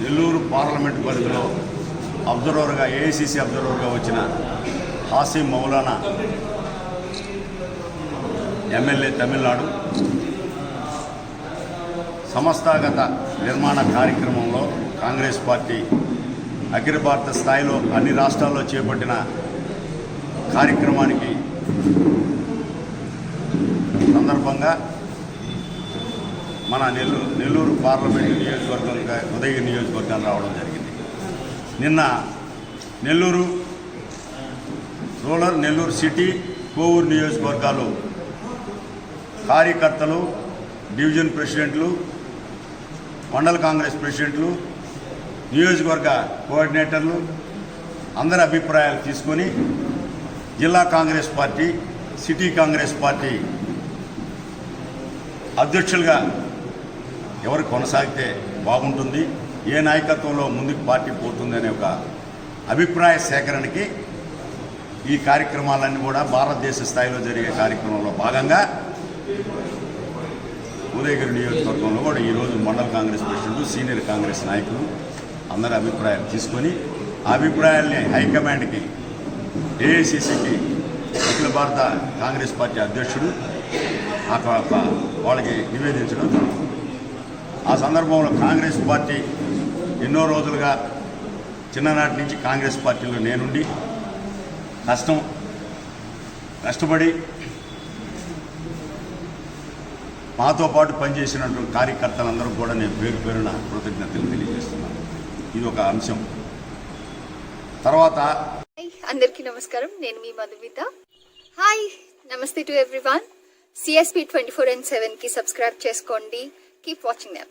Nellore parliament పరిధిలో అబ్జర్వర్గా AICC అబ్జర్వర్గా వచ్చిన Hasim Maulana MLA Tamil Nadu. సంస్థాగత నిర్మాణ కార్యక్రమంలో కాంగ్రెస్ పార్టీ అఖిల భారత స్థాయిలో అన్ని రాష్ట్రాల్లో చేపట్టిన కార్యక్రమానికి సందర్భంగా మన నెల్లూరు నెల్లూరు పార్లమెంట్ నియోజకవర్గం ఉదయగిరి నియోజకవర్గాన్ని రావడం జరిగింది. నిన్న నెల్లూరు రూరల్ నెల్లూరు సిటీ కోవూరు నియోజకవర్గాలు కార్యకర్తలు డివిజన్ ప్రెసిడెంట్లు మండల కాంగ్రెస్ ప్రెసిడెంట్లు నియోజకవర్గ కోఆర్డినేటర్లు అందరి అభిప్రాయాలు తీసుకొని జిల్లా Congress party city Congress party అధ్యక్షులుగా ఎవరు కొనసాగితే బాగుంటుంది ఏ నాయకత్వంలో ముందుకు పార్టీ పోతుంది అనే ఒక అభిప్రాయ సేకరణకి ఈ కార్యక్రమాలన్నీ కూడా భారతదేశ స్థాయిలో జరిగే కార్యక్రమంలో భాగంగా ఉదయగిరి నియోజకవర్గంలో కూడా ఈరోజు మండల కాంగ్రెస్ ప్రెసిడెంట్ సీనియర్ కాంగ్రెస్ నాయకులు అందరి అభిప్రాయాలు తీసుకొని ఆ అభిప్రాయాల్ని హైకమాండ్కి ఏఐసిసికి అఖిల భారత కాంగ్రెస్ పార్టీ అధ్యక్షుడు ఆ వాళ్ళకి నివేదించడం జరుగుతుంది. ఆ సందర్భంలో కాంగ్రెస్ పార్టీ ఎన్నో రోజులుగా చిన్ననాటి నుంచి కాంగ్రెస్ పార్టీలో నేనుండి కష్టం కష్టపడి మాతో పాటు పనిచేసినటువంటి కార్యకర్తలందరూ కూడా నేను పేరు పేరున కృతజ్ఞతలు తెలియజేస్తున్నాను. ఇది ఒక అంశం. తర్వాత అందరికీ నమస్కారం. నేను మీ మధుమిత. హాయ్ నమస్తే to everyone. CSP twenty four and సెవెన్కి సబ్స్క్రైబ్ చేసుకోండి. Keep watching them.